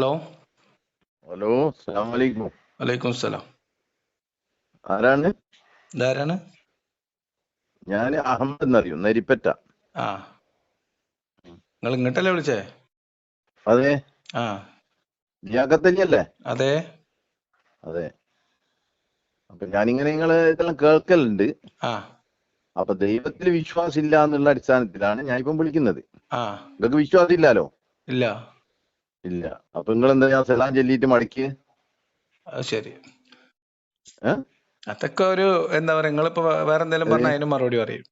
Hello hello അസ്സാം വലൈക്കും സലാം ആരാണ്? ഇതാരാണ്? ഞാൻ അഹമ്മദ് എന്നറിയും നരിപ്പറ്റ. ആ. നിങ്ങൾ ഇങ്ങോട്ടല്ലേ വിളിച്ചേ? അതെ. ആ. ലിയാഖത്തലിയല്ലേ അതെ. അതെ. അപ്പൊ ഞാനിങ്ങനെ നിങ്ങൾ ഇതെല്ലാം കേൾക്കലുണ്ട്. ആ. അപ്പൊ ദൈവത്തിൽ വിശ്വാസം ഇല്ല എന്നുള്ള അടിസ്ഥാനത്തിലാണ് ഞാൻ ഇപ്പം വിളിക്കുന്നത്. ആ. നിങ്ങൾക്ക് വിശ്വാസം ഇല്ലല്ലോ ഇല്ല. ഇല്ല. അപ്പൊ നിങ്ങൾ എന്താ സലാം ചൊല്ലിയിട്ട് മടക്കി ശരി? അതൊക്കെ ഒരു എന്താ പറയാ നിങ്ങളിപ്പോ വേറെ എന്തെങ്കിലും പറഞ്ഞാൽ അതിന് മറുപടി പറയും.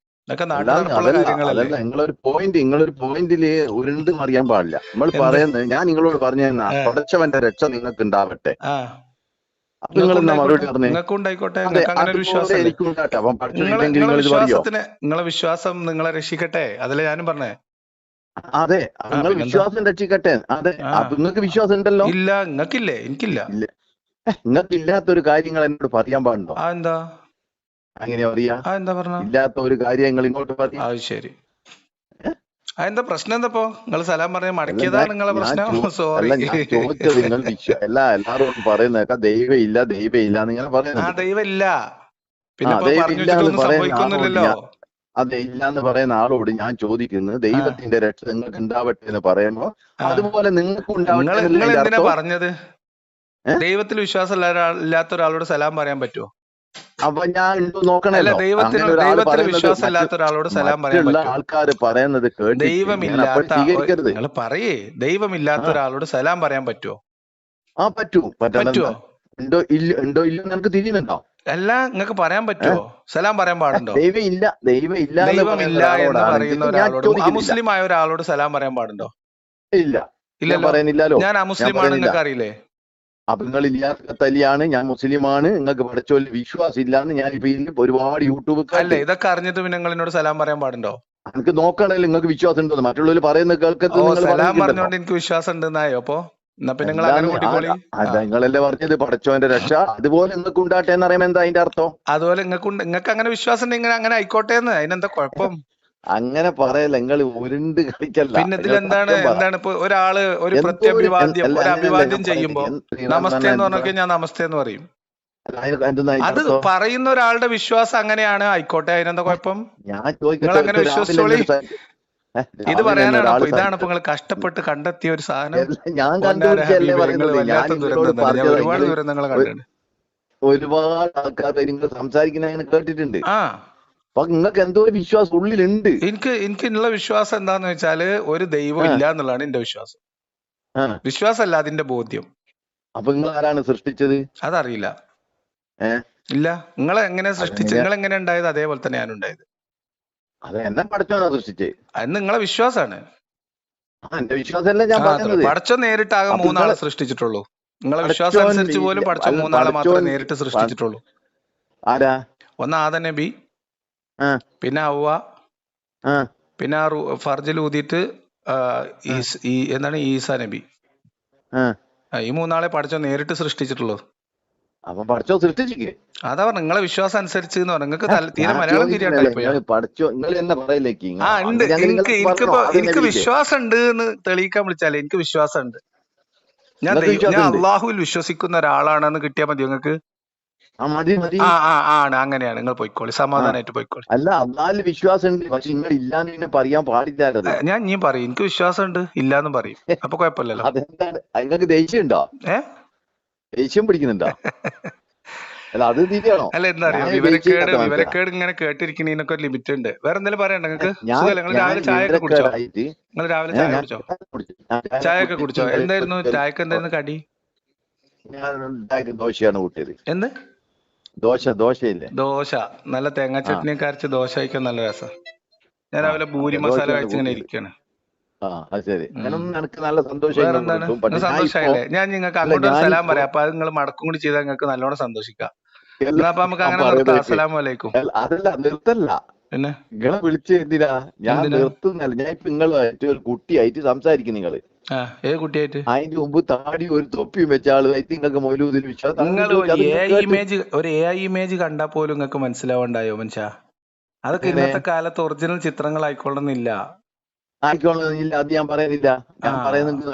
അതല്ല നിങ്ങളൊരു പോയിന്റ് നിങ്ങളൊരു പോയിന്റിൽ ഉരുണ്ട് മറിയാൻ പാടില്ല. നമ്മൾ പറയുന്നത് ഞാൻ നിങ്ങളോട് പറഞ്ഞു തുടച്ചവന്റെ പടച്ചവന്റെ രക്ഷ നിങ്ങൾക്ക് ഉണ്ടാവട്ടെ. അപ്പൊ നിങ്ങൾ മറുപടി പറഞ്ഞേ? അപ്പം നിങ്ങൾ ഇത് പറയോ? നിങ്ങളെ വിശ്വാസം നിങ്ങളെ രക്ഷിക്കട്ടെ? അതല്ലേ ഞാനും പറഞ്ഞേ. അതെ നിങ്ങൾ വിശ്വാസം രക്ഷിക്കട്ടെ. അതെ. നിങ്ങൾക്ക് വിശ്വാസം ഉണ്ടല്ലോ ഇല്ല നിങ്ങൾക്കില്ലേ? എനിക്കില്ല. നിങ്ങൾക്ക് ഇല്ലാത്തൊരു കാര്യങ്ങൾ എന്നോട് പറയാൻ പാടുണ്ടോ? എന്താ? അങ്ങനെ പറയാ? എന്താ പറഞ്ഞ? ഇല്ലാത്ത ഒരു കാര്യങ്ങൾ ഇങ്ങോട്ട് പറയാം? ശരി. എന്താ പ്രശ്നം എന്താ നിങ്ങൾ സലാം പറഞ്ഞ മടക്കിയതാണ് നിങ്ങളെ പ്രശ്നം? സോറി നിങ്ങൾ എല്ലാ എല്ലാവരോടും പറയുന്നേക്ക ദൈവം ഇല്ല ദൈവം ഇല്ല എന്ന് പറയുന്നത് ദൈവം ഇല്ല. പിന്നെ ആ, ഇപ്പൊ ദൈവം പറഞ്ഞു ഇല്ല എന്ന് വെച്ചിട്ടൊന്നും പറയുന്ന സംഭവിക്കുന്നില്ലല്ലോ അതെ ഇല്ല എന്ന് പറയുന്ന ആളോട് ഞാൻ ചോദിക്കുന്നത് ദൈവത്തിന്റെ രക്ഷ നിങ്ങൾക്ക് ഉണ്ടാവട്ടെ എന്ന് പറയുമ്പോ അതുപോലെ നിങ്ങൾക്ക് ഉണ്ടാവട്ടെ പറഞ്ഞത്? ദൈവത്തിൽ വിശ്വാസം ഇല്ലാത്ത ഒരാളോട് സലാം പറയാൻ പറ്റുമോ അപ്പൊ ഞാൻ നോക്കണല്ലോ. ദൈവത്തിൽ വിശ്വാസം ഇല്ലാത്ത ഒരാളോട് സലാം പറയാൻ ആൾക്കാർ പറയുന്നത് ദൈവമില്ലാത്ത പറയേ. ദൈവമില്ലാത്ത ഒരാളോട് സലാം പറയാൻ പറ്റുമോ ആ പറ്റൂ. പറ്റുമോ ഉണ്ടോ ഇല്ല ഉണ്ടോ ഇല്ല നിനക്ക് തിരിയുന്നുണ്ടോ? അല്ല നിങ്ങൾക്ക് പറയാൻ പറ്റുമോ സലാം പറയാൻ പാടുണ്ടോ? ദൈവം ഇല്ല ദൈവം ഇല്ല ദൈവം ദൈവമില്ല എന്ന് പറയുന്ന ഒരാളോട്. അമുസ്ലിം ആയ ഒരാളോട് സലാം പറയാൻ പാടുണ്ടോ? ഇല്ല. ഇല്ല ഇല്ലല്ലോ. പറയുന്നില്ലല്ലോ. ഞാൻ അമുസ്ലിം ആണ് നിങ്ങൾക്ക് അറിയില്ലേ? അപ്പൊ നിങ്ങൾ ഇല്ലാത്ത തലിയാണ് ഞാൻ മുസ്ലിമാണ്. നിങ്ങൾക്ക് പഠിച്ചോ വിശ്വാസം ഇല്ലാന്ന് ഞാൻ ഇപ്പൊ ഇതിൽ ഒരുപാട് യൂട്യൂബ് അല്ലേ ഇതൊക്കെ അറിഞ്ഞിട്ട് പിന്നെ നിങ്ങൾ എന്നോട് സലാം പറയാൻ പാടുണ്ടോ? എനിക്ക് നോക്കണല്ലോ നിങ്ങൾക്ക് വിശ്വാസം ഉണ്ടോ മറ്റുള്ളവർ പറയുന്നത് കേൾക്കുന്നത് സലാം പറഞ്ഞുകൊണ്ട് എനിക്ക് വിശ്വാസം ഉണ്ടെന്നായോ അപ്പൊ? അങ്ങനെ നിങ്ങളല്ലേ പറഞ്ഞത് പടച്ചോന്റെ രക്ഷ. അതുപോലെ നിങ്ങൾക്ക് ഉണ്ടാട്ടെ എന്ന് പറയുമ്പോൾ എന്താ അതിന്റെ അർത്ഥം? അതുപോലെ നിങ്ങൾക്ക് നിങ്ങൾക്ക് അങ്ങനെ വിശ്വാസം ഉണ്ടെങ്കിൽ അങ്ങനെ ആയിക്കോട്ടെ എന്ന്. അതിനെന്താ കുഴപ്പം? അങ്ങനെ പറയല്ല നിങ്ങൾ ഉരുണ്ട് കളിക്കല്ല. പിന്നെ ഇതിൽ എന്താണ് എന്താണ് ഇപ്പൊ ഒരാൾ ഒരു പ്രത്യഭിവാദ്യം ഒരു അഭിവാദ്യം ചെയ്യുമ്പോ നമസ്തേ എന്ന് പറഞ്ഞ ഞാൻ നമസ്തേ എന്ന് പറയും. അത് പറയുന്ന ഒരാളുടെ വിശ്വാസം അങ്ങനെയാണ്. ആയിക്കോട്ടെ അതിനെന്താ കുഴപ്പം? ഞാൻ ചോദിക്കട്ടെ ഇത് പറയാനാണ് ഇതാണ് നിങ്ങൾ കഷ്ടപ്പെട്ട് കണ്ടെത്തിയ ഒരു സാധനം. ഞാൻ കണ്ടുപിടിച്ചല്ലേ പറയുന്നത്. ഒരുപാട് ദുരന്തങ്ങൾ കണ്ടിട്ടുണ്ട്. ഒരുപാട് ആൾക്കാർ നിങ്ങൾ സംസാരിക്കുന്ന കേട്ടിട്ടുണ്ട്. ആ. അപ്പൊ നിങ്ങൾക്ക് എന്തോ ഒരു വിശ്വാസം ഉള്ളിലുണ്ട്. എനിക്ക് എനിക്ക് എനിക്കുള്ള വിശ്വാസം എന്താന്ന് വെച്ചാൽ ഒരു ദൈവം. ഇല്ല എന്നുള്ളതാണ് എന്റെ വിശ്വാസം. വിശ്വാസമല്ല അതിന്റെ ബോധ്യം. അപ്പൊ നിങ്ങൾ ആരാണ് സൃഷ്ടിച്ചത്? അതറിയില്ല. ഇല്ല. നിങ്ങളെ എങ്ങനെ സൃഷ്ടിച്ചത് നിങ്ങൾ എങ്ങനെ ഉണ്ടായത്? അതേപോലെ തന്നെ ഞാൻ ഉണ്ടായത് അത് എന്നെ പഠിച്ചോനാ സൃഷ്ടിച്ചത് അത് നിങ്ങളെ വിശ്വാസാണ്. ആ എന്റെ വിശ്വാസമല്ല ഞാൻ പടച്ചോ നേരിട്ടാകെ മൂന്നാളെ സൃഷ്ടിച്ചിട്ടുള്ളൂ. നിങ്ങളെ വിശ്വാസം അനുസരിച്ച് പോലും പഠിച്ച മൂന്നാളെ മാത്രമേ നേരിട്ട് സൃഷ്ടിച്ചിട്ടുള്ളൂ. ആരാ? ഒന്ന് ആദ നബി പിന്നെ അവ്വ പിന്നെ ആ ഫർജിൽ ഊതിയിട്ട് എന്താണ് ഈസ നബി. ഈ മൂന്നാളെ പഠിച്ചോ നേരിട്ട് സൃഷ്ടിച്ചിട്ടുള്ളൂ. അപ്പൊ പഠിച്ചോ സൃഷ്ടിച്ചിക്ക്. അതാ പറഞ്ഞു നിങ്ങളെ വിശ്വാസം അനുസരിച്ച് എന്ന് പറഞ്ഞു. നിങ്ങൾക്ക് തീരെ മലയാളം തിരിയാണ്ടായി പഠിച്ചോ നിങ്ങൾ എന്നെ പറയില്ലേക്ക് ആ ഉണ്ട്. എനിക്ക് എനിക്കിപ്പോ എനിക്ക് വിശ്വാസം ഉണ്ട് എന്ന് തെളിയിക്കാൻ വിളിച്ചാലേ എനിക്ക് വിശ്വാസം ഉണ്ട് ഞാൻ ഞാൻ? അള്ളാഹുവിൽ വിശ്വസിക്കുന്ന ഒരാളാണെന്ന് കിട്ടിയാൽ മതി നിങ്ങൾക്ക്? ആ ആ ആണ്. അങ്ങനെയാണ്. നിങ്ങൾ പോയിക്കോളി. സമാധാനമായിട്ട് പോയിക്കോളി. അല്ല അള്ളാഹിൽ വിശ്വാസം ഉണ്ട് പക്ഷെ നിങ്ങൾ ഇല്ലാന്ന് പിന്നെ പറയാൻ പാടില്ല ഞാൻ ഇനിയും പറയും. എനിക്ക് വിശ്വാസം ഉണ്ട് ഇല്ലാന്നും പറയും. അപ്പൊ കുഴപ്പമില്ലല്ലോ. അതെന്താണ്? നിങ്ങൾക്ക് ദേഷ്യം ഉണ്ടോ ഏ? ദേഷ്യം പിടിക്കുന്നുണ്ടോ? അല്ല അത് തിരിയാണോ അല്ല എന്താ വിവരക്കേട് വിവരക്കേട് ഇങ്ങനെ കേട്ടിരിക്കുന്നതിനൊക്കെ ഒരു ലിമിറ്റ് ഉണ്ട്. വേറെ എന്തെങ്കിലും പറയണ്ട നിങ്ങൾക്ക് നിങ്ങൾ രാവിലെ ചായ ഒക്കെ കുടിച്ചോ? നിങ്ങൾ രാവിലെ ചായ കുടിച്ചോ. ചായ ഒക്കെ കുടിച്ചോ. എന്തായിരുന്നു? ചായക്ക് എന്തായിരുന്നു കടി? ദോശയാണ് കൂട്ടിയത്. എന്ത്? ദോശ ദോശയില്ലേ? ദോശ. നല്ല തേങ്ങാ ചട്നിയൊക്കെ അരച്ച് ദോശ കഴിക്കാൻ നല്ല രസം. ഞാൻ രാവിലെ ഭൂരി മസാല കഴിച്ചിങ്ങനെ കഴിച്ച് ഇരിക്കാണ്. ആ അത് ശരി. ഉം. എനിക്ക് നല്ല സന്തോഷം ഞാൻ സന്തോഷമായില്ലേ ഞാൻ നിങ്ങൾക്ക് അങ്ങോട്ട് സലാം പറയാം. അപ്പൊ അത് നിങ്ങൾ മടക്കും കൂടി ചെയ്താൽ നിങ്ങൾക്ക് നല്ലോണം സന്തോഷിക്കാം. എന്നാ അപ്പൊ നമുക്ക് അങ്ങനെ നിർത്താം. അല്ല, അതല്ല നിർത്തല്ല. പിന്നെ? നിങ്ങളെ വിളിച്ച എന്തിനാ? ഞാൻ? നിർത്തുന്നല്ല ഞാൻ ഇപ്പൊ നിങ്ങളുമായിട്ട് ഒരു കുട്ടിയായിട്ട് സംസാരിക്കും നിങ്ങൾ. ഏത് കുട്ടിയായിട്ട്? അതിന്റെ മുമ്പ് താടി ഒരു തൊപ്പിയും വെച്ച ആളുമായിട്ട് നിങ്ങൾക്ക് മൊലൂദിൽ വിശ്വാസം ഇമേജ് ഒരു എ ഐ ഇമേജ് കണ്ടാൽ പോലും നിങ്ങൾക്ക് മനസ്സിലാവണ്ടായോ മനുഷ്യ? അതൊക്കെ ഇന്നത്തെ കാലത്ത് ഒറിജിനൽ ചിത്രങ്ങൾ ആയിക്കൊള്ളുന്നില്ല ആയിക്കോളുന്നില്ല അത് ഞാൻ പറയുന്നില്ല. ഞാൻ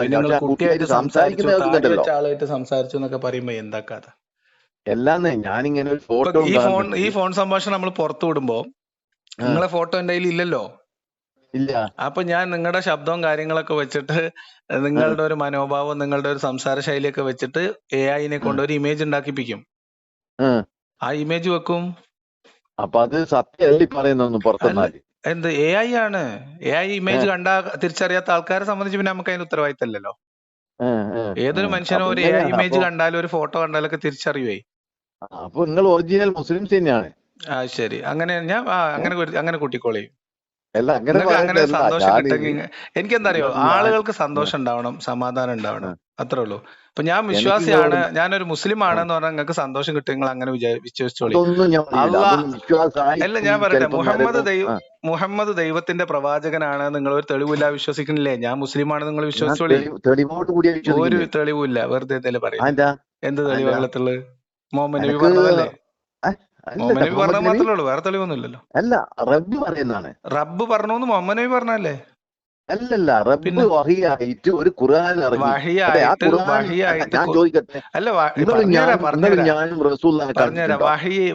നിങ്ങൾ കുട്ടിയായിട്ട് സംസാരിക്കുന്ന ആളായിട്ട് സംസാരിച്ചു എന്നൊക്കെ പറയുമ്പോ എന്താ കഥ? എല്ലാന്നേ ഞാനിങ്ങനെ ഒരു ഫോട്ടോ ഈ ഫോൺ ഈ ഫോൺ സംഭാഷണം നമ്മൾ പുറത്തു വിടുമ്പോ നിങ്ങളെ ഫോട്ടോ എന്റെ കയ്യിൽ ഇല്ലല്ലോ? ഇല്ല. അപ്പൊ ഞാൻ നിങ്ങളുടെ ശബ്ദവും കാര്യങ്ങളൊക്കെ വെച്ചിട്ട് നിങ്ങളുടെ ഒരു മനോഭാവം നിങ്ങളുടെ ഒരു സംസാര ശൈലിയൊക്കെ വെച്ചിട്ട് എ ഐനെ കൊണ്ട് ഒരു ഇമേജ് ഉണ്ടാക്കിപ്പിക്കും. ആ. ഇമേജ് വെക്കും. അപ്പൊ അത് സത്യമല്ല പറയുന്നു പറയുന്നൊന്നും പുറത്തുനിന്നാൽ? എന്ത് എ ഐ ആണ്. എ ഐ ഇമേജ് കണ്ടാ തിരിച്ചറിയാത്ത ആൾക്കാരെ സംബന്ധിച്ച് പിന്നെ നമുക്ക് അതിന് ഉത്തരവാദിത്തമല്ലല്ലോ. ഏതൊരു മനുഷ്യനും ഒരു എ ഐ. ഇമേജ് കണ്ടാലും ഒരു ഫോട്ടോ കണ്ടാലും ഒക്കെ തിരിച്ചറിയുവേ അപ്പൊ നിങ്ങൾ ഒറിജിനൽ മുസ്ലിംസ് തന്നെയാണ്. ആ ശരി. അങ്ങനെ ഞാൻ അങ്ങനെ അങ്ങനെ കൂട്ടിക്കോളി. നിങ്ങൾക്ക് അങ്ങനെ. സന്തോഷം എനിക്കെന്താ അറിയോ ആളുകൾക്ക് സന്തോഷം ഉണ്ടാവണം സമാധാനം ഉണ്ടാവണം. അത്രേ ഉള്ളൂ. അപ്പൊ ഞാൻ വിശ്വാസിയാണ്. ഞാനൊരു മുസ്ലിം ആണെന്ന് പറഞ്ഞാൽ നിങ്ങൾക്ക് സന്തോഷം കിട്ടും. നിങ്ങൾ അങ്ങനെ വിശ്വസിച്ചോളി. അല്ല ഞാൻ പറയട്ടെ. മുഹമ്മദ് ദൈവം മുഹമ്മദ് ദൈവത്തിന്റെ പ്രവാചകനാണ്. നിങ്ങൾ ഒരു തെളിവില്ല വിശ്വസിക്കുന്നില്ലേ? ഞാൻ മുസ്ലിം ആണ് നിങ്ങൾ വിശ്വസിച്ചോളി. ഒരു തെളിവില്ല വെറുതെ എന്തെങ്കിലും പറയും. എന്ത് തെളിവ്? വെള്ളത്തുള്ളത് മുഹമ്മദ് നബി പറഞ്ഞതല്ലേ? അല്ല റബ്ബ് പറയുന്നതാണ്. റബ്ബ് പറഞ്ഞു മുഹമ്മദ് നബി പറഞ്ഞല്ലേ അല്ലല്ല റബ്ബ് വഹിയായിട്ട് ഒരു ഖുർആൻ ഇറങ്ങി. ഞാൻ ചോദിക്കട്ടെ? അല്ല ഞാനും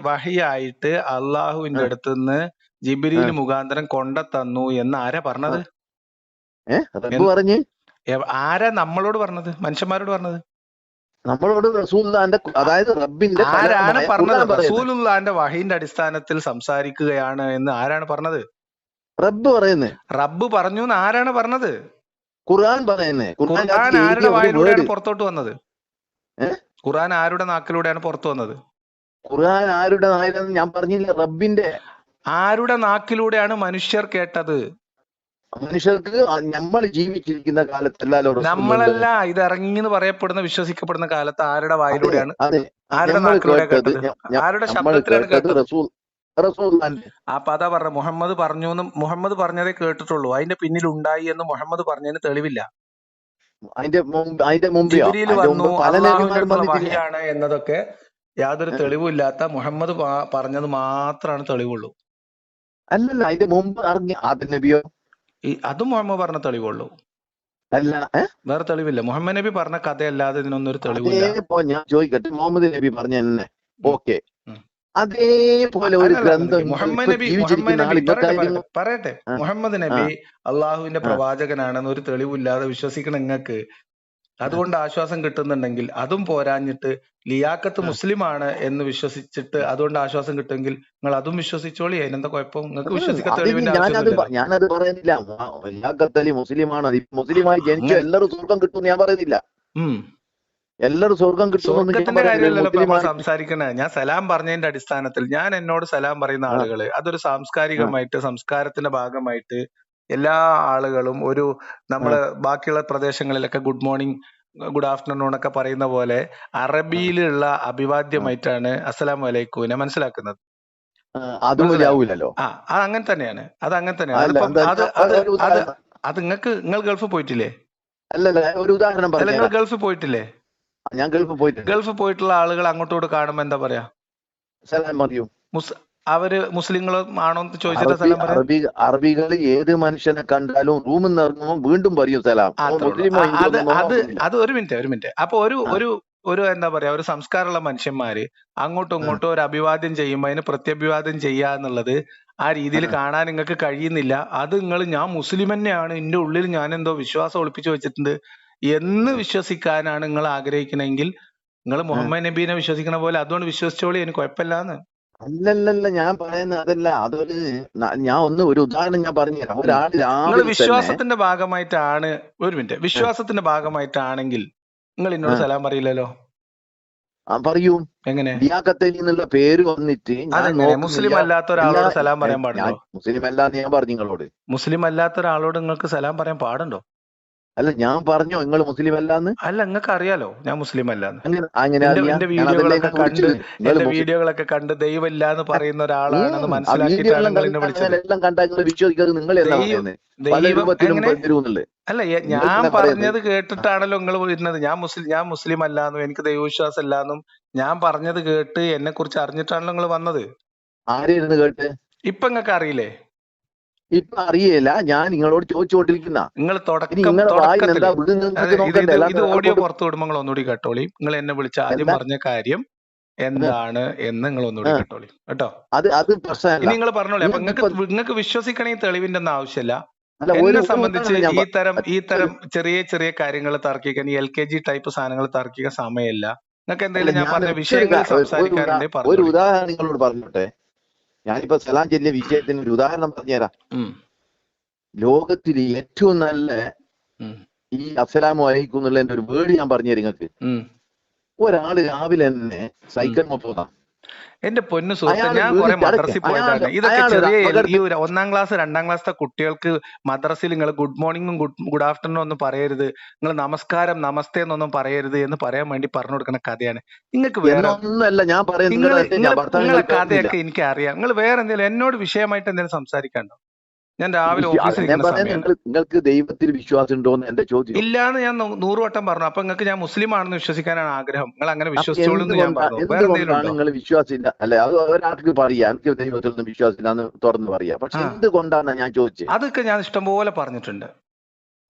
വഹിയായിട്ട് അള്ളാഹുവിന്റെ അടുത്ത് നിന്ന് ജിബിരിയിൽ മുഖാന്തരം കൊണ്ടത്തന്നു എന്ന് ആരാ പറഞ്ഞത്? പറഞ്ഞ്? ആരാ നമ്മളോട് പറഞ്ഞത്? മനുഷ്യന്മാരോട് പറഞ്ഞത്? നമ്മളോട് റസൂലിന്റെ അതായത് റബ്ബിന്റെ ആരാണ് പറഞ്ഞത്? റസൂലുള്ളാന്റെ വഹീന്റെ അടിസ്ഥാനത്തിൽ സംസാരിക്കുകയാണ് എന്ന് ആരാണ് പറഞ്ഞത്? റബ്ബ് പറയുന്നത് റബ്ബ് പറഞ്ഞു എന്ന് ആരാണ് പറഞ്ഞത്? ഖുർആൻ പറയുന്നത് ഖുർആൻ ആരുടെ വായിലൂടെയാണ് പുറത്തോട്ട് വന്നത്? ഖുർആൻ ആരുടെ നാക്കിലൂടെയാണ് പുറത്തു വന്നത്? ഖുർആൻ ആരുടെ നായരെന്ന് ഞാൻ പറഞ്ഞില്ല. റബ്ബിന്റെ ആരുടെ നാക്കിലൂടെയാണ് മനുഷ്യർ കേട്ടത്? മനുഷ്യർക്ക് നമ്മൾ ജീവിച്ചിരിക്കുന്ന കാലത്തല്ലോ നമ്മളല്ല ഇത് ഇറങ്ങി എന്ന് പറയപ്പെടുന്ന വിശ്വസിക്കപ്പെടുന്ന കാലത്ത് ആരുടെ വായിലൂടെയാണ്? അപ്പൊ ആരുടെ കേട്ടത് ആരുടെ ശബ്ദത്തിലാണ് കേട്ടത് ആ പത പറഞ്ഞ മുഹമ്മദ് പറഞ്ഞു എന്ന് മുഹമ്മദ് പറഞ്ഞതേ കേട്ടിട്ടുള്ളൂ. അതിന്റെ പിന്നിൽ ഉണ്ടായി എന്ന് മുഹമ്മദ് പറഞ്ഞതിന് തെളിവില്ല. അതിന്റെ അതിന്റെ മുമ്പെയോ? വന്നു വഹിയാണ് എന്നതൊക്കെ യാതൊരു തെളിവില്ലാത്ത മുഹമ്മദ് പറഞ്ഞത് മാത്രമാണ് തെളിവുള്ളൂ. അല്ലല്ല അതിന്റെ മുമ്പ് അറിഞ്ഞ ആദ്യ നബിയോ? ഈ അതും മുഹമ്മദ് പറഞ്ഞ തെളിവുള്ളൂ. അല്ല? വേറെ തെളിവില്ല. മുഹമ്മദ് നബി പറഞ്ഞ കഥയല്ലാതെ ഇതിനൊന്നും ഒരു തെളിവില്ല. ഞാൻ ചോദിക്കട്ടെ? മുഹമ്മദ് നബി പറഞ്ഞ തന്നെ ഓക്കെ. അതേപോലെ ഒരു ഗ്രന്ഥം മുഹമ്മദ് നബി പറയട്ടെ. മുഹമ്മദ് നബി അള്ളാഹുവിന്റെ പ്രവാചകനാണെന്ന് ഒരു തെളിവില്ലാതെ വിശ്വസിക്കണ നിങ്ങൾക്ക് അതുകൊണ്ട് ആശ്വാസം കിട്ടുന്നുണ്ടെങ്കിൽ അതും പോരാഞ്ഞിട്ട് ലിയാക്കത്ത്. മുസ്ലിമാണ് എന്ന് വിശ്വസിച്ചിട്ട് അതുകൊണ്ട് ആശ്വാസം കിട്ടുമെങ്കിൽ നിങ്ങൾ അതും വിശ്വസിച്ചോളി. അതിനെന്താ കുഴപ്പം? നിങ്ങൾക്ക് തെളിവിന്റെ ഞാനത് പറയുന്നില്ല. ലിയാക്കത്ത് അലി മുസ്ലിമാണ്. മുസ്ലിമായി ജനിച്ചു എല്ലാവരും സ്വർഗം കിട്ടും ഞാൻ പറയുന്നില്ല. എല്ലാവരും സ്വർഗം സ്വർഗത്തിന്റെ കാര്യമല്ലല്ലോ സംസാരിക്കണേ. ഞാൻ സലാം പറഞ്ഞതിന്റെ അടിസ്ഥാനത്തിൽ ഞാൻ എന്നോട് സലാം പറയുന്ന. ആളുകൾ അതൊരു സാംസ്കാരികമായിട്ട് സംസ്കാരത്തിന്റെ ഭാഗമായിട്ട് എല്ലാ ആളുകളും ഒരു നമ്മൾ ബാക്കിയുള്ള പ്രദേശങ്ങളിലൊക്കെ ഗുഡ് മോർണിംഗ് ഗുഡ് ആഫ്റ്റർനൂൺ ഒക്കെ പറയുന്ന പോലെ അറബിയിലുള്ള അഭിവാദ്യമായിട്ടാണ് അസ്സലാം വലൈക്കൂനെ മനസ്സിലാക്കുന്നത്. അതും ആ അത് അങ്ങനെ തന്നെയാണ്. അത് അങ്ങനെ തന്നെയാണ്. അത് അത് അത് നിങ്ങൾക്ക് നിങ്ങൾ ഗൾഫ് പോയിട്ടില്ലേ? അല്ലല്ല ഒരു ഉദാഹരണം അല്ല നിങ്ങൾ ഗൾഫ് പോയിട്ടില്ലേ? ഞാൻ ഗൾഫ് പോയിട്ടുണ്ട്. ഗൾഫ് പോയിട്ടുള്ള ആളുകൾ അങ്ങോട്ടോട് കാണുമ്പോ എന്താ പറയാ? സലാം മതിയോ മുസ് അവർ മുസ്ലിങ്ങളും ആണോ എന്ന് ചോദിച്ചിട്ട് അറബി സലാം അറബി അറബികൾ ഏത് മനുഷ്യനെ കണ്ടാലും റൂമിൽ നിന്ന് ഇറങ്ങുമ്പോൾ വീണ്ടും പറയും സലാം. അത് അത് അത് ഒരു മിനിറ്റ് ഒരു മിനിറ്റ്. അപ്പൊ ഒരു ഒരു ഒരു എന്താ പറയാ ഒരു സംസ്കാരമുള്ള മനുഷ്യന്മാര് അങ്ങോട്ടും ഇങ്ങോട്ടും ഒരു അഭിവാദ്യം ചെയ്യുമ്പോ അതിന് പ്രത്യഭിവാദ്യം ചെയ്യുക എന്നുള്ളത് ആ രീതിയിൽ കാണാൻ നിങ്ങൾക്ക് കഴിയുന്നില്ല. അത് നിങ്ങൾ ഞാൻ മുസ്ലിം തന്നെയാണ്. എന്റെ ഉള്ളിൽ ഞാൻ എന്തോ വിശ്വാസം ഒളിപ്പിച്ചു വെച്ചിട്ടുണ്ട് എന്ന് വിശ്വസിക്കാനാണ് നിങ്ങൾ ആഗ്രഹിക്കണമെങ്കിൽ നിങ്ങൾ മുഹമ്മദ് നബീനെ വിശ്വസിക്കണ പോലെ അതുകൊണ്ട് വിശ്വസിച്ചോളി എനിക്ക് കുഴപ്പമില്ലാന്ന്. അല്ലല്ലല്ല ഞാൻ പറയുന്നത് അതല്ല. അതൊരു ഞാൻ ഒന്ന് ഒരു ഉദാഹരണം ഞാൻ പറഞ്ഞുതരാം. ഒരാൾ നിങ്ങൾ വിശ്വാസത്തിന്റെ ഭാഗമായിട്ടാണ് ഒരു മിനിറ്റ്. വിശ്വാസത്തിന്റെ ഭാഗമായിട്ടാണെങ്കിൽ നിങ്ങൾ എന്നോട്. സലാം പറയില്ലല്ലോ? പറയൂ. എങ്ങനെ? ലിയാഖത്തലി എന്നുള്ള പേര് വന്നിട്ട് മുസ്ലിം അല്ലാത്ത ഒരാളോട് സലാം പറയാൻ പാടുണ്ടോ? മുസ്ലിം അല്ലാന്ന് ഞാൻ പറഞ്ഞു നിങ്ങളോട്. മുസ്ലിം അല്ലാത്ത ഒരാളോട് നിങ്ങൾക്ക് സലാം പറയാൻ പാടുണ്ടോ? അല്ല ഞാൻ പറഞ്ഞോ നിങ്ങൾ മുസ്ലിം അല്ലാന്ന് അല്ല നിങ്ങൾക്ക് അറിയാലോ ഞാൻ മുസ്ലിം അല്ലാന്ന് അങ്ങനെ എന്റെ വീഡിയോകളൊക്കെ കണ്ട് എന്റെ വീഡിയോകളൊക്കെ കണ്ട് ദൈവമില്ല എന്ന് പറയുന്ന? ഒരാളാണെന്ന് മനസ്സിലാക്കിയിട്ടാണ് അല്ല ഞാൻ പറഞ്ഞത് കേട്ടിട്ടാണല്ലോ നിങ്ങൾ വരുന്നത്. ഞാൻ മുസ്ലിം ഞാൻ മുസ്ലിം അല്ലാന്നും എനിക്ക് ദൈവവിശ്വാസം അല്ലാന്നും ഞാൻ പറഞ്ഞത് കേട്ട് എന്നെ കുറിച്ച് അറിഞ്ഞിട്ടാണല്ലോ നിങ്ങൾ വന്നത്. ആരെയിരുന്നു കേട്ട് ഇപ്പൊ നിങ്ങൾക്ക് അറിയില്ലേ? ഇപ്പൊ അറിയില്ല ഞാൻ നിങ്ങളോട് ചോദിച്ചുകൊണ്ടിരിക്കുന്ന. നിങ്ങൾ ഇത് ഓഡിയോ പുറത്തു വിടുമ്പോൾ ഒന്നുകൂടി കേട്ടോളി. നിങ്ങൾ എന്നെ വിളിച്ച ആദ്യം പറഞ്ഞ കാര്യം എന്താണ് എന്ന് നിങ്ങൾ ഒന്നുകൂടി. കേട്ടോളി. കേട്ടോ? അത് അത് പ്രശ്നമല്ല. നിങ്ങൾ പറഞ്ഞോളൂ. അപ്പൊ നിങ്ങൾക്ക് നിങ്ങൾക്ക് വിശ്വസിക്കണമെങ്കിൽ തെളിവിന്റെ ഒന്നും ആവശ്യമില്ല. എന്നെ സംബന്ധിച്ച് ഈ തരം ഈ തരം ചെറിയ ചെറിയ കാര്യങ്ങൾ തർക്കിക്കാൻ ഈ എൽ കെ ജി ടൈപ്പ് സാധനങ്ങൾ തർക്കിക്കാൻ സമയമില്ല. നിങ്ങൾക്ക് എന്തെങ്കിലും ഞാൻ പറഞ്ഞ വിഷയങ്ങൾ സംസാരിക്കാനുണ്ടെങ്കിൽ ഒരു ഉദാഹരണം നിങ്ങളോട് പറഞ്ഞോട്ടെ. ഞാനിപ്പോ സലാം വിജയത്തിന് ഒരു ഉദാഹരണം പറഞ്ഞുതരാം. ലോകത്തിൽ ഏറ്റവും നല്ല ഈ അസ്സലാമു അലൈക്കും എന്നുള്ളതിന്റെ ഒരു വേർഡ് ഞാൻ പറഞ്ഞു നിങ്ങൾക്ക്. ഒരാൾ രാവിലെ തന്നെ സൈക്കിൾ മൊത്തം എന്റെ പൊന്നു സുഹൃത്തെ ഞാൻ കുറെ മദ്രസിൽ പോയതാണ്. ഇതൊക്കെ ചെറിയ ഈ ഒരു ഒന്നാം ക്ലാസ് രണ്ടാം ക്ലാസ്സിലെ കുട്ടികൾക്ക് മദ്രസിൽ നിങ്ങൾ ഗുഡ് മോർണിംഗും ഗുഡ് ഗുഡ് ആഫ്റ്റർനൂൺ ഒന്നും പറയരുത്. നിങ്ങൾ നമസ്കാരം നമസ്തേ എന്നൊന്നും പറയരുത് എന്ന് പറയാൻ വേണ്ടി പറഞ്ഞു കൊടുക്കുന്ന കഥയാണ്. നിങ്ങൾക്ക് വേറെ നിങ്ങളെ കഥയൊക്കെ എനിക്ക് അറിയാം നിങ്ങൾ വേറെ എന്തെങ്കിലും എന്നോട് വിഷയമായിട്ട് എന്തെങ്കിലും സംസാരിക്കണ്ടോ ഞാൻ രാവിലെ ഓഫീസിൽ നിങ്ങൾക്ക് ദൈവത്തിൽ വിശ്വാസം ഉണ്ടോ എന്ന് എന്റെ ചോദ്യം. ഇല്ലാന്ന് ഞാൻ നൂറ് വട്ടം പറഞ്ഞു. അപ്പൊ നിങ്ങൾക്ക് ഞാൻ മുസ്ലിം ആണെന്ന് വിശ്വസിക്കാനാണ് ആഗ്രഹം. നിങ്ങൾ അങ്ങനെ വിശ്വസിച്ചോളൂ നിങ്ങൾ വിശ്വാസമില്ല? അല്ലെ അത് ഒരാൾക്ക് പറയാം. എനിക്ക് നിന്ന് വിശ്വാസില്ല എന്ന് തുറന്ന് പറയാം. പക്ഷെ. എന്തുകൊണ്ടാണ് ഞാൻ ചോദിച്ചത് അതൊക്കെ ഞാൻ ഇഷ്ടംപോലെ പറഞ്ഞിട്ടുണ്ട്.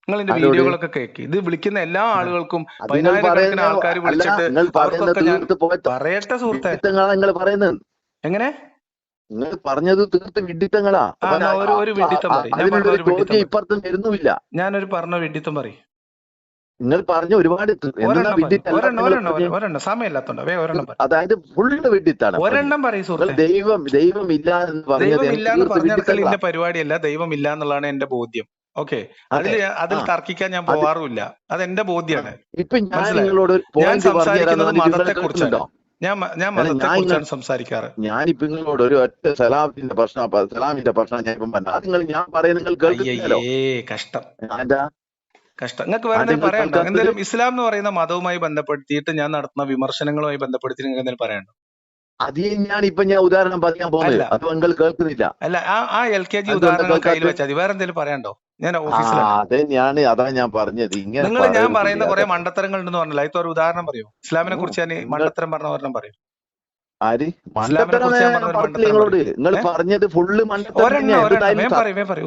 നിങ്ങൾ എന്റെ വീഡിയോകളൊക്കെ കേൾക്കി ഇത് വിളിക്കുന്ന എല്ലാ ആളുകൾക്കും പതിനായിരക്കണക്കിന് ആൾക്കാർ വിളിച്ചിട്ട് പറയട്ടെ സുഹൃത്തെ. നിങ്ങൾ പറയുന്നത്. എങ്ങനെ? നിങ്ങൾ പറഞ്ഞത് തീർത്ത് വിഡിത്തങ്ങളാ. ചോദ്യം പറയ്. ഇപ്പുറത്തും വരുന്നുമില്ല. ഞാനൊരു പറഞ്ഞ വിഡിത്തം പറയും. നിങ്ങൾ പറഞ്ഞ ഒരുപാട് അതായത് ഫുള്ള് വിഡിത്താണ്. ഒരെണ്ണം പറയും ദൈവം ദൈവം ഇല്ല എന്ന് പറഞ്ഞത്. പരിപാടിയല്ല ദൈവം ഇല്ല എന്നുള്ളതാണ് എന്റെ ബോധ്യം. ഓക്കെ. അതിൽ അതിൽ. തർക്കിക്കാൻ ഞാൻ പോവാറുമില്ല. അത് എന്റെ ബോധ്യമാണ് ഇപ്പൊ ഞാൻ നിങ്ങളോട് ഞാൻ സംസാരിക്കുന്നത് മതത്തെ കുറിച്ചാണ് കേൾക്കുന്നുണ്ടോ ഞാൻ ഞാൻ മതത്തെ കുറിച്ചാണ് സംസാരിക്കാറ്. ഞാനിപ്പോ നിങ്ങളോട് ഒരു ഒറ്റ സലാമിന്റെ പ്രശ്നം സലാമിന്റെ പ്രശ്നം ഞാൻ ഇപ്പം പറഞ്ഞു അത് നിങ്ങൾ ഞാൻ പറയുന്നത് നിങ്ങൾ കേൾക്കുന്നില്ലല്ലോ കഷ്ടം. കഷ്ടം. നിങ്ങൾക്ക് വേറെ എന്തെങ്കിലും പറയണ്ടോ എന്തെങ്കിലും ഇസ്ലാം എന്ന് പറയുന്ന മതവുമായി ബന്ധപ്പെടുത്തിയിട്ട് ഞാൻ നടത്തുന്ന വിമർശനങ്ങളുമായി ബന്ധപ്പെടുത്തി നിങ്ങൾക്ക് എന്തെങ്കിലും പറയണ്ടോ അത് ഞാൻ ഇപ്പൊ ഞാൻ ഉദാഹരണം പറയാൻ പോകുന്നില്ല അല്ല. അത് നിങ്ങൾ കേൾക്കുന്നില്ല. അല്ല ആ ആ എൽ കെ ജി ഉദാഹരണം കയ്യിൽ വെച്ചാൽ മതി. വേറെ എന്തെങ്കിലും പറയാനുണ്ടോ? ഞാൻ ഓഫീസിലാണ് അതെ ഞാൻ അതാ ഞാൻ പറഞ്ഞത്. ഇങ്ങനെ നിങ്ങൾ ഞാൻ പറയുന്ന കുറെ മണ്ടത്തരങ്ങൾ ഉണ്ടെന്ന് പറഞ്ഞില്ല? അതിപ്പോ ഒരു ഉദാഹരണം പറയൂ. ഇസ്ലാമിനെ കുറിച്ച് ഞാൻ മണ്ടത്തരം പറഞ്ഞ ഒരെണ്ണം പറയൂ. ആര്? നിങ്ങളോട്. നിങ്ങൾ? പറഞ്ഞത് ഫുള്ള്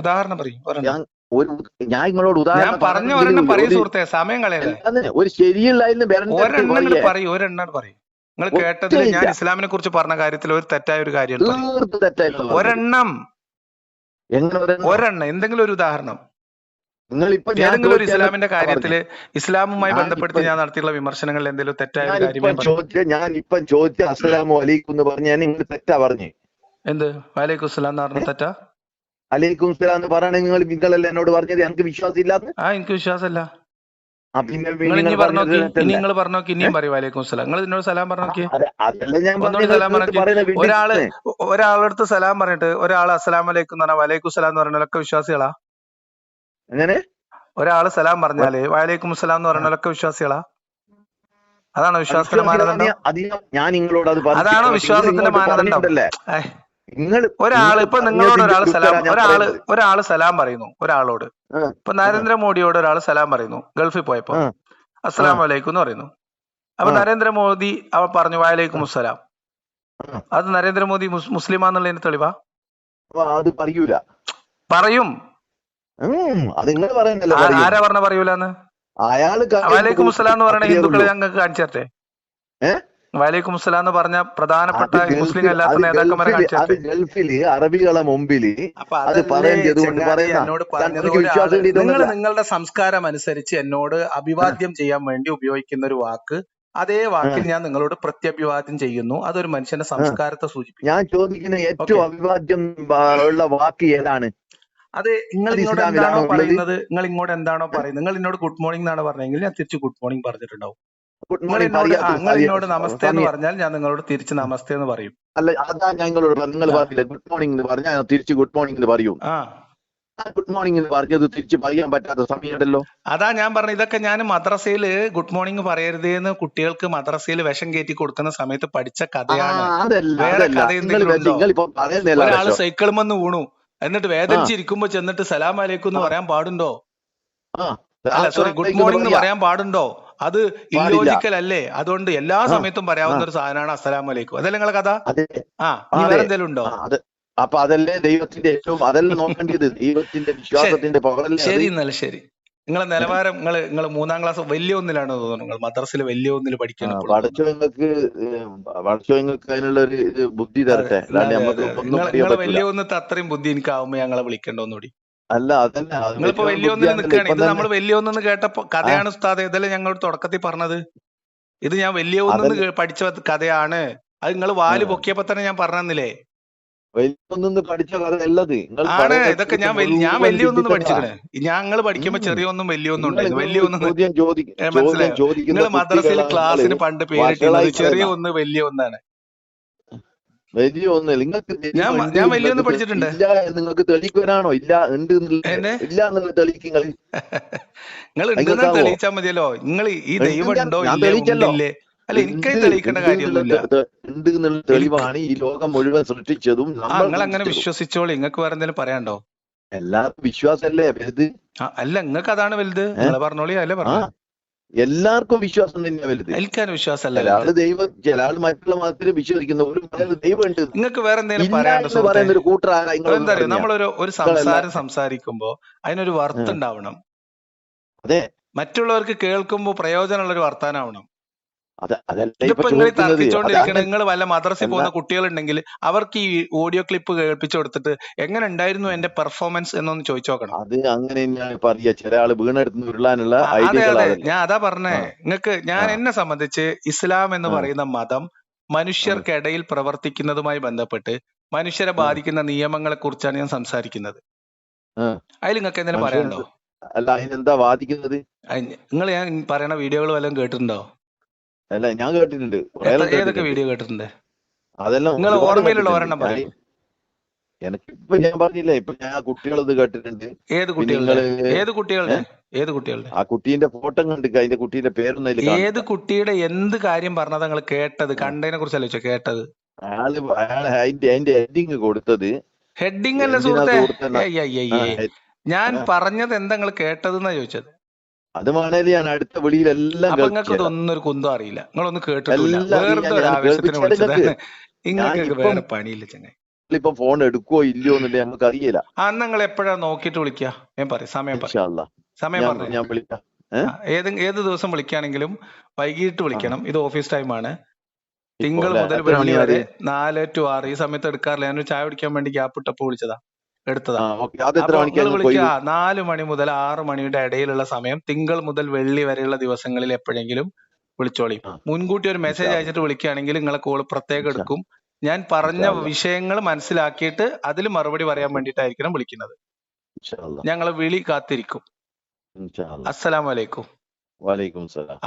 ഉദാഹരണം പറയും ഞാൻ ഒരു ഞാൻ നിങ്ങളോട് ഉദാഹരണം പറഞ്ഞ ഒരെണ്ണം പറയും സുഹൃത്തെ. സമയം കളയല്ലേ? ഒരു ഒരെണ്ണം പറയും ഒരെണ്ണം പറയും. നിങ്ങൾ കേട്ടതിൽ ഞാൻ ഇസ്ലാമിനെ കുറിച്ച് പറഞ്ഞ കാര്യത്തിൽ ഒരു തെറ്റായ ഒരു കാര്യം ഒരെണ്ണം. എങ്ങനെ ഒരെണ്ണം? എന്തെങ്കിലും ഒരു ഉദാഹരണം. നിങ്ങൾ ഇപ്പൊ ഏതെങ്കിലും ഒരു ഇസ്ലാമിന്റെ കാര്യത്തിൽ കാര്യത്തിൽ ഇസ്ലാമുമായി ബന്ധപ്പെടുത്തി ഞാൻ നടത്തിയുള്ള വിമർശനങ്ങളിൽ എന്തെങ്കിലും തെറ്റായ കാര്യം ഞാൻ ഇപ്പൊ ചോദിച്ച അസ്സലാം വലൈക്കും ചോദിച്ച അസ്സലാമു അലൈക്കും എന്ന് പറഞ്ഞ നിങ്ങൾ തെറ്റാ പറഞ്ഞു. എന്ത്? വലൈക്കും അസ്സലാം എന്ന് പറഞ്ഞ തെറ്റാ? അലൈക്കും അസ്സലാം എന്ന് പറയണെങ്കിൽ നിങ്ങൾ നിങ്ങളല്ലേ എന്നോട് പറഞ്ഞത്? എനിക്ക് വിശ്വാസം ഇല്ലാന്ന് ആ എനിക്ക് വിശ്വാസമല്ല. നിങ്ങൾ പറഞ്ഞോക്കി? ഇനിയും പറയും വാലേക്കും സലാം നിങ്ങൾ ഇതിനോട് സലാം പറഞ്ഞോക്കി. ഒരാൾ ഒരാളടുത്ത് സലാം പറഞ്ഞിട്ട് ഒരാൾ അസ്സലാം വലൈക്കും എന്ന് പറഞ്ഞാൽ വലൈക്കും സലാം എന്ന് പറഞ്ഞാലൊക്കെ വിശ്വാസികളാ? എങ്ങനെ? ഒരാൾ സലാം പറഞ്ഞാൽ വലൈക്കും സലാം എന്ന് പറഞ്ഞാലൊക്കെ വിശ്വാസികളാ? അതാണോ വിശ്വാസത്തിന്റെ മാനദണ്ഡം. അതാണോ വിശ്വാസത്തിന്റെ മാനദണ്ഡം? നിങ്ങൾ ഒരാൾ ഇപ്പൊ നിങ്ങളോട് ഒരാൾ സലാം ഒരാൾ ഒരാൾ സലാം പറയുന്നു ഒരാളോട്. ഇപ്പൊ നരേന്ദ്രമോദിയോട് ഒരാൾ സലാം പറയുന്നു ഗൾഫിൽ പോയപ്പോ. അസ്സലാം വലൈക്കും എന്ന് പറയുന്നു. അപ്പൊ. നരേന്ദ്രമോദി അവ പറഞ്ഞു വലൈക്കും അസ്സലാം. അത് നരേന്ദ്രമോദി മുസ്- മുസ്ലിമാന്നുള്ളതിന് തെളിവാ? അത് പറയൂല. പറയും. ആരാ പറഞ്ഞ പറയൂലെന്ന്? അയാൾ വലൈക്കും അസ്സലാം എന്ന് പറയുന്ന ഹിന്ദുക്കളെ. ഞങ്ങൾക്ക് കാണിച്ചേ തരട്ടെ? ഏ? വലൈക്കും അസ്സലാം എന്ന് പറഞ്ഞ പ്രധാനപ്പെട്ട മുസ്ലിം അല്ലാത്ത നേതാക്കന്മാരെ അത് ഗൾഫിൽ അറബികളെ മുമ്പിൽ അത് നിങ്ങൾ നിങ്ങളുടെ സംസ്കാരം അനുസരിച്ച് എന്നോട് അഭിവാദ്യം ചെയ്യാൻ വേണ്ടി ഉപയോഗിക്കുന്ന ഒരു വാക്ക്. അതേ വാക്കിൽ ഞാൻ നിങ്ങളോട് പ്രത്യഭിവാദ്യം ചെയ്യുന്നു. അതൊരു മനുഷ്യന്റെ സംസ്കാരത്തെ സൂചിപ്പിക്കും ഞാൻ ചോദിക്കുന്ന ഏറ്റവും അഭിവാദ്യം ഉള്ള വാക്ക് ഏതാണ്? അത് നിങ്ങൾ ഇങ്ങോട്ട് എന്താണോ പറയുന്നത്? നിങ്ങൾ ഇങ്ങോട്ട് എന്താണോ പറയുന്നത്? നിങ്ങൾ എന്നോട് ഗുഡ് മോർണിംഗ് എന്നാണ് പറഞ്ഞെങ്കിൽ ഞാൻ തിരിച്ച് ഗുഡ് മോർണിംഗ് പറഞ്ഞിട്ടുണ്ടാവും. ഗുഡ് നിങ്ങൾ മോർണിംഗ് എന്നോട് നിങ്ങൾ നമസ്തേ എന്ന്. പറഞ്ഞാൽ ഞാൻ നിങ്ങളോട് തിരിച്ച് നമസ്തേ എന്ന് പറയും. അല്ല അതാ പറഞ്ഞത്. നിങ്ങൾ. പറഞ്ഞില്ല? ഗുഡ് മോർണിംഗ് എന്ന് പറഞ്ഞാൽ തിരിച്ച് ഗുഡ് മോർണിംഗ് എന്ന് പറയൂ. ഗുഡ് മോർണിംഗ് എന്ന് പറഞ്ഞത് തിരിച്ച് പറയാൻ പറ്റാത്ത സമയമുണ്ടല്ലോ. അതാ ഞാൻ പറഞ്ഞു ഇതൊക്കെ ഞാൻ മദ്രസയിൽ ഗുഡ് മോർണിംഗ് പറയരുത് എന്ന് കുട്ടികൾക്ക് മദ്രസയിൽ വിഷം കയറ്റി കൊടുക്കുന്ന സമയത്ത് പഠിച്ച കഥയാണ്. ഒരാൾ സൈക്കിളും വന്ന് വീണു. എന്നിട്ട് വേദനിച്ചിരിക്കുമ്പോ ചെന്നിട്ട് സലാം അലൈക്കും എന്ന് പറയാൻ പാടുണ്ടോ? അല്ല സോറി ഗുഡ് മോർണിംഗ് എന്ന് പറയാൻ പാടുണ്ടോ? അത് ഇല്ലോജിക്കൽ അല്ലേ? അതുകൊണ്ട് എല്ലാ സമയത്തും പറയാവുന്ന ഒരു സാധനമാണ് അസ്സലാമു അലൈക്കും അതല്ലേ നിങ്ങളെ കഥ? ആ. വേറെ എന്തെങ്കിലും ഉണ്ടോ? അപ്പൊ അതല്ലേ ദൈവത്തിന്റെ ഏറ്റവും അതല്ലേ നോക്കേണ്ടത്? ദൈവത്തിന്റെ വിശ്വാസത്തിന്റെ ശരി എന്നല്ല ശരി. നിങ്ങളെ നിലവാരം നിങ്ങൾ നിങ്ങൾ മൂന്നാം ക്ലാസ് വലിയ ഒന്നിലാണോ തോന്നുന്നു നിങ്ങൾ. മദ്രസിൽ വലിയ ഒന്നിൽ പഠിക്കണം ഇപ്പോഴും. നിങ്ങൾക്ക് പഠിച്ചോ നിങ്ങൾക്ക് അതിനുള്ള ഒരു ബുദ്ധി തരട്ടെ. പറ്റില്ല വലിയ ഒന്നത്തെ അത്രയും ബുദ്ധി എനിക്കാവുമ്പോ ഞങ്ങളെ വിളിക്കണ്ട ഒന്നുകൂടി അല്ല അതല്ല. അത് നിങ്ങളിപ്പോ വലിയ വലിയ നിൽക്കുകയാണ് ഇത് നമ്മൾ വലിയ ഒന്നെന്ന് കേട്ടപ്പോ കഥയാണ് ഉസ്താദ് ഇതല്ലേ ഞങ്ങൾ തുടക്കത്തിൽ പറഞ്ഞത്? ഇത് ഞാൻ വലിയ ഒന്നെന്ന് പഠിച്ച കഥയാണ്. അത് നിങ്ങൾ വാൽ പൊക്കിയപ്പോ തന്നെ ഞാൻ പറഞ്ഞില്ലേ വലിയ ഒന്നിന്ന് പഠിച്ച കഥ അല്ലത്. ആണ്. ഇതൊക്കെ ഞാൻ ഞാൻ വലിയ ഒന്നും. പഠിച്ചിക്കണ് ഞങ്ങൾ പഠിക്കുമ്പോ ചെറിയ ഒന്നും വലിയ ഒന്നും ഉണ്ട് ഉണ്ടായിരുന്നു വലിയ ഒന്നും മനസ്സിലായി? നിങ്ങൾ മദ്രസയിൽ ക്ലാസ്സിന് പണ്ട് പേരിട്ടിരുന്നത് ചെറിയ ഒന്ന് വലിയ ഒന്നാണ്. വലിയ ഒന്ന് നിങ്ങൾക്ക് ഞാൻ- ദൈവം ഞാൻ വലിയ ഒന്ന് പഠിച്ചിട്ടുണ്ട്. ഇല്ല നിങ്ങൾക്ക് തെളിയിക്കുവാനാണോ? ഇല്ല ഉണ്ട് ഇല്ല എന്നുള്ള തെളിയിക്കുക നിങ്ങൾ ഉണ്ടെന്ന് നിങ്ങൾക്കാവോ? തെളിയിച്ചാൽ മതിയല്ലോ. നിങ്ങൾ ഈ ദൈവം ഉണ്ടോ ഇല്ലേ അല്ല എനിക്കത് തെളിയിക്കേണ്ട കാര്യമൊന്നുമില്ല. ഉണ്ട് എന്നുള്ള തെളിവാണ് ഈ ലോകം മുഴുവൻ സൃഷ്ടിച്ചതും നിങ്ങൾ അങ്ങനെ വിശ്വസിച്ചോളൂ. നിങ്ങൾക്ക് വേറെ എന്തെങ്കിലും പറയാണ്ടോ എല്ലാ വിശ്വാസല്ലേ വലുത്? അല്ല നിങ്ങൾക്ക് അതാണ് വലുത്. നിങ്ങൾ പറഞ്ഞോളി അല്ലേ പറഞ്ഞു എല്ലാവർക്കും വിശ്വാസം തന്നെയാ വലുത്. എനിക്കാണ് വിശ്വാസമല്ല ചില ദൈവം ചില ആൾ മറ്റുള്ള മതത്തിൽ വിശ്വസിക്കുന്ന ഒരു ദൈവമുണ്ട് ദൈവം ഉണ്ട് നിങ്ങൾക്ക് വേറെ എന്തെങ്കിലും പറയുന്ന ഒരു നമ്മളൊരു ഒരു സംസാരം സംസാരിക്കുമ്പോ അതിനൊരു വർത്ത് ഉണ്ടാവണം അതെ. മറ്റുള്ളവർക്ക് കേൾക്കുമ്പോൾ പ്രയോജനമുള്ള ഒരു വർത്താനാവണം. അതെ നിങ്ങൾ വല്ല മദ്രസയിൽ പോകുന്ന കുട്ടികളുണ്ടെങ്കിൽ അവർക്ക് ഈ ഓഡിയോ ക്ലിപ്പ് കേൾപ്പിച്ചു കൊടുത്തിട്ട് എങ്ങനെ ഉണ്ടായിരുന്നു എന്റെ പെർഫോമൻസ് എന്നൊന്ന് ചോദിച്ചു നോക്കണം. അത് അങ്ങനെ പറയാ ചില ആൾ വീണെടുത്ത് ഉരുളാനുള്ള അതെ അതെ. ഞാൻ അതാ പറഞ്ഞേ. നിങ്ങൾക്ക് നിങ്ങക്ക് ഞാൻ എന്നെ സംബന്ധിച്ച് ഇസ്ലാം എന്ന് പറയുന്ന മതം മനുഷ്യർക്കിടയിൽ പ്രവർത്തിക്കുന്നതുമായി ബന്ധപ്പെട്ട് മനുഷ്യരെ ബാധിക്കുന്ന നിയമങ്ങളെ കുറിച്ചാണ് ഞാൻ സംസാരിക്കുന്നത്. അതിൽ നിങ്ങൾക്ക് എന്തെങ്കിലും പറയാനുണ്ടോ? അല്ല അതിനെന്താ വാദിക്കുന്നത് നിങ്ങൾ ഞാൻ പറയുന്ന വീഡിയോകൾ വല്ലതും കേട്ടിട്ടുണ്ടോ? അല്ല ഞാൻ കേട്ടിട്ടുണ്ട്. ഏതൊക്കെ വീഡിയോ കേട്ടിട്ടുണ്ട്? അതെല്ലാം നിങ്ങൾ ഓർമ്മയിലുള്ള. ഒരെണ്ണം പറയൂ. ഞാൻ- എനിക്ക് ഇപ്പൊ ഞാൻ പറഞ്ഞില്ലേ ഇപ്പൊ ഞാൻ കുട്ടികളത് കേട്ടിട്ടുണ്ട്. ഏത് പിന്നെ ഏത് കുട്ടികളുടെ? ഏത് കുട്ടികളുടെ? ആ കുട്ടീന്റെ ഫോട്ടോ കണ്ടു അതിന്റെ കുട്ടീന്റെ പേരൊന്നും ഏത് കുട്ടിയുടെ എന്ത് കാര്യം പറഞ്ഞത് നിങ്ങൾ കേട്ടത്? കണ്ടതിനെ കുറിച്ച് ആലോചിച്ചോ കേട്ടത്? അയാൾ അയാൾ അതിന്റെ അതിന്റെ എൻഡിങ് കൊടുത്തത്. ഹെഡിങ് അല്ല സുഹൃത്തെ. ഞാൻ പറഞ്ഞത് എന്താ നിങ്ങൾ കേട്ടതെന്നാ ചോദിച്ചത്? അത് വേണേൽ ഞാൻ അടുത്ത വെളിയിലെല്ലാം നിങ്ങൾക്ക് ഇതൊന്നും ഒരു കുന്തം അറിയില്ല. നിങ്ങളൊന്ന് കേട്ടിട്ടില്ല. ഇപ്പൊ ഫോൺ എടുക്കുവോ ഇല്ലയോ എന്നില്ല നമുക്ക് അറിയില്ല ആ നിങ്ങൾ എപ്പോഴാ നോക്കിട്ട് വിളിക്കുക ഞാൻ പറയും. സമയം പറയും. സമയം ഞാൻ പറഞ്ഞു. ഞാൻ വിളിക്കാം. ഏത് ഏത് ദിവസം വിളിക്കുകയാണെങ്കിലും വൈകിട്ട് വിളിക്കണം. ഇത് ഓഫീസ് ടൈമാണ് തിങ്കൾ മുതൽ വെള്ളി വരെ നാല് ടു ആറ് ഈ സമയത്ത് എടുക്കാറില്ല. ഞാനൊരു ചായ കുടിക്കാൻ വേണ്ടി ഗ്യാപ്പ് ഇട്ടപ്പോ വിളിച്ചതാ. എടുത്തതാ. ആ ഓക്കെ. അത് എത്ര അപ്പൊ മണിക്കാണ് നിങ്ങൾ പോയി? നാല് മണി മുതൽ ആറ് മണിയുടെ ഇടയിലുള്ള സമയം തിങ്കൾ മുതൽ വെള്ളി വരെയുള്ള ദിവസങ്ങളിൽ എപ്പോഴെങ്കിലും വിളിച്ചോളി. മുൻകൂട്ടി ഒരു മെസ്സേജ് അയച്ചിട്ട് വിളിക്കുകയാണെങ്കിൽ നിങ്ങളെ കോൾ പ്രത്യേകം എടുക്കും. ഞാൻ പറഞ്ഞ വിഷയങ്ങൾ മനസ്സിലാക്കിയിട്ട് അതിൽ മറുപടി പറയാൻ വേണ്ടിയിട്ടായിരിക്കണം വിളിക്കുന്നത്. ഞങ്ങളെ വിളി കാത്തിരിക്കും. അസ്സലാമലൈക്കും വലൈക്കും സലാം.